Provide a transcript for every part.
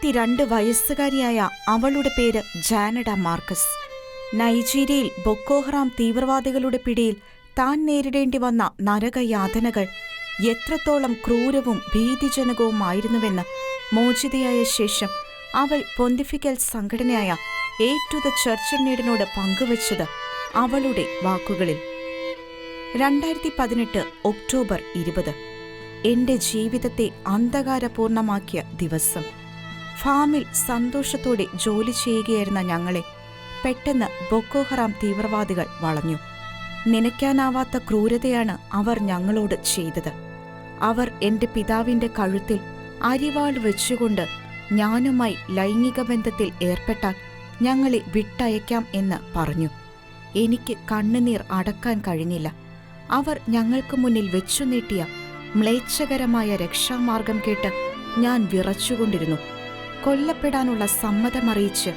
ഇരുപത്തിരണ്ട് വയസ്സുകാരിയായ അവളുടെ പേര് ജാനഡ മാർക്കസ്. നൈജീരിയയിൽ ബൊക്കോഹറാം തീവ്രവാദികളുടെ പിടിയിൽ താൻ നേരിടേണ്ടി വന്ന നരകയാതനകൾ എത്രത്തോളം ക്രൂരവും ഭീതിജനകവുമായിരുന്നുവെന്ന് മോചിതയായ ശേഷം അവൾ പൊന്തിഫിക്കൽ സംഘടനയായ എ ടു ദ ചർച്ചിനീടിനോട് പങ്കുവച്ചത് അവളുടെ വാക്കുകളിൽ. രണ്ടായിരത്തി പതിനെട്ട് ഒക്ടോബർ ഇരുപത്. എന്റെ ജീവിതത്തെ അന്ധകാരപൂർണമാക്കിയ ദിവസം. ഫാമിൽ സന്തോഷത്തോടെ ജോലി ചെയ്യുകയായിരുന്ന ഞങ്ങളെ പെട്ടെന്ന് ബൊക്കോഹറാം തീവ്രവാദികൾ വളഞ്ഞു. നനയ്ക്കാനാവാത്ത ക്രൂരതയാണ് അവർ ഞങ്ങളോട് ചെയ്തത്. അവർ എന്റെ പിതാവിന്റെ കഴുത്തിൽ അരിവാൾ വെച്ചുകൊണ്ട് ഞാനുമായി ലൈംഗിക ബന്ധത്തിൽ ഏർപ്പെട്ടാൽ ഞങ്ങളെ വിട്ടയക്കാം എന്ന് പറഞ്ഞു. എനിക്ക് കണ്ണുനീർ അടക്കാൻ കഴിഞ്ഞില്ല. അവർ ഞങ്ങൾക്ക് മുന്നിൽ വെച്ചു നീട്ടിയ മ്ലേച്ഛകരമായ രക്ഷാമാർഗം കേട്ട് ഞാൻ വിറച്ചുകൊണ്ടിരുന്നു. കൊല്ലപ്പെടാനുള്ള സമ്മതമറിയിച്ച്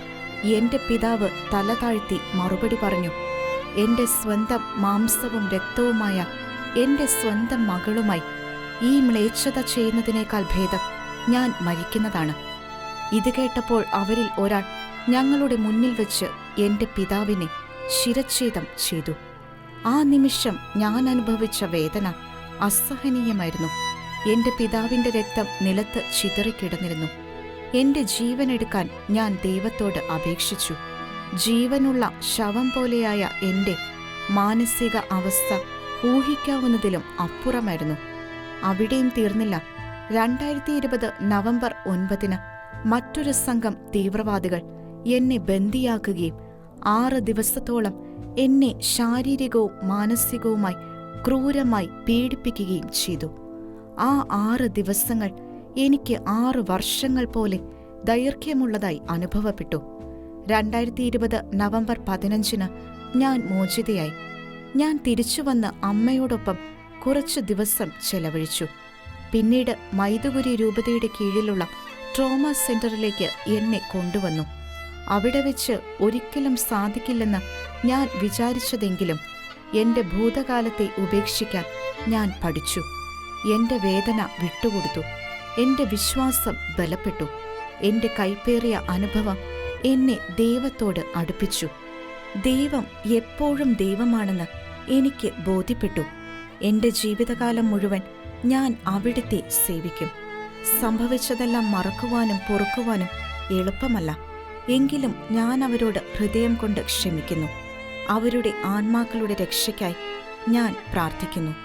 എന്റെ പിതാവ് തല താഴ്ത്തി മറുപടി പറഞ്ഞു എന്റെ സ്വന്തം മാംസവും രക്തവുമായ എന്റെ സ്വന്തം മകളുമായി ഈ മ്ലേച്ഛത ചെയ്യുന്നതിനേക്കാൾ ഭേദം ഞാൻ മരിക്കുന്നതാണ്. ഇത് കേട്ടപ്പോൾ അവരിൽ ഒരാൾ ഞങ്ങളുടെ മുന്നിൽ വെച്ച് എന്റെ പിതാവിനെ ശിരച്ഛേദം ചെയ്തു. ആ നിമിഷം ഞാൻ അനുഭവിച്ച വേദന അസഹനീയമായിരുന്നു. എന്റെ പിതാവിന്റെ രക്തം നിലത്ത് ചിതറിക്കിടന്നിരുന്നു. എന്റെ ജീവനെടുക്കാൻ ഞാൻ ദൈവത്തോട് അപേക്ഷിച്ചു. ജീവനുള്ള ശവം പോലെയായ എന്റെ മാനസിക അവസ്ഥ ഊഹിക്കാവുന്നതിലും അപ്പുറമായിരുന്നു. അവിടെയും തീർന്നില്ല. രണ്ടായിരത്തി ഇരുപത് നവംബർ ഒൻപതിന് മറ്റൊരു സംഘം തീവ്രവാദികൾ എന്നെ ബന്ദിയാക്കുകയും ആറ് ദിവസത്തോളം എന്നെ ശാരീരികവും മാനസികവുമായി ക്രൂരമായി പീഡിപ്പിക്കുകയും ചെയ്തു. ആ ആറ് ദിവസങ്ങൾ എനിക്ക് ആറ് വർഷങ്ങൾ പോലെ ദൈർഘ്യമുള്ളതായി അനുഭവപ്പെട്ടു. രണ്ടായിരത്തി ഇരുപത് നവംബർ പതിനഞ്ചിന് ഞാൻ മോചിതയായി. ഞാൻ തിരിച്ചു വന്ന് അമ്മയോടൊപ്പം കുറച്ചു ദിവസം ചെലവഴിച്ചു. പിന്നീട് മൈതുകുരി രൂപതയുടെ കീഴിലുള്ള ട്രോമ സെന്ററിലേക്ക് എന്നെ കൊണ്ടുവന്നു. അവിടെ വെച്ച് ഒരിക്കലും സാധിക്കില്ലെന്ന് ഞാൻ വിചാരിച്ചതെങ്കിലും എന്റെ ഭൂതകാലത്തെ ഉപേക്ഷിക്കാൻ ഞാൻ പഠിച്ചു. എന്റെ വേദന വിട്ടുകൊടുത്തു. എന്റെ വിശ്വാസം ബലപ്പെട്ടു. എന്റെ കൈപ്പേറിയ അനുഭവം എന്നെ ദൈവത്തോട് അടുപ്പിച്ചു. ദൈവം എപ്പോഴും ദൈവമാണെന്ന് എനിക്ക് ബോധ്യപ്പെട്ടു. എന്റെ ജീവിതകാലം മുഴുവൻ ഞാൻ അവിടുത്തെ സേവിക്കും. സംഭവിച്ചതെല്ലാം മറക്കുവാനും പൊറുക്കുവാനും എളുപ്പമല്ല. എങ്കിലും ഞാൻ അവരോട് ഹൃദയം കൊണ്ട് ക്ഷമിക്കുന്നു. അവരുടെ ആത്മാക്കളുടെ രക്ഷയ്ക്കായി ഞാൻ പ്രാർത്ഥിക്കുന്നു.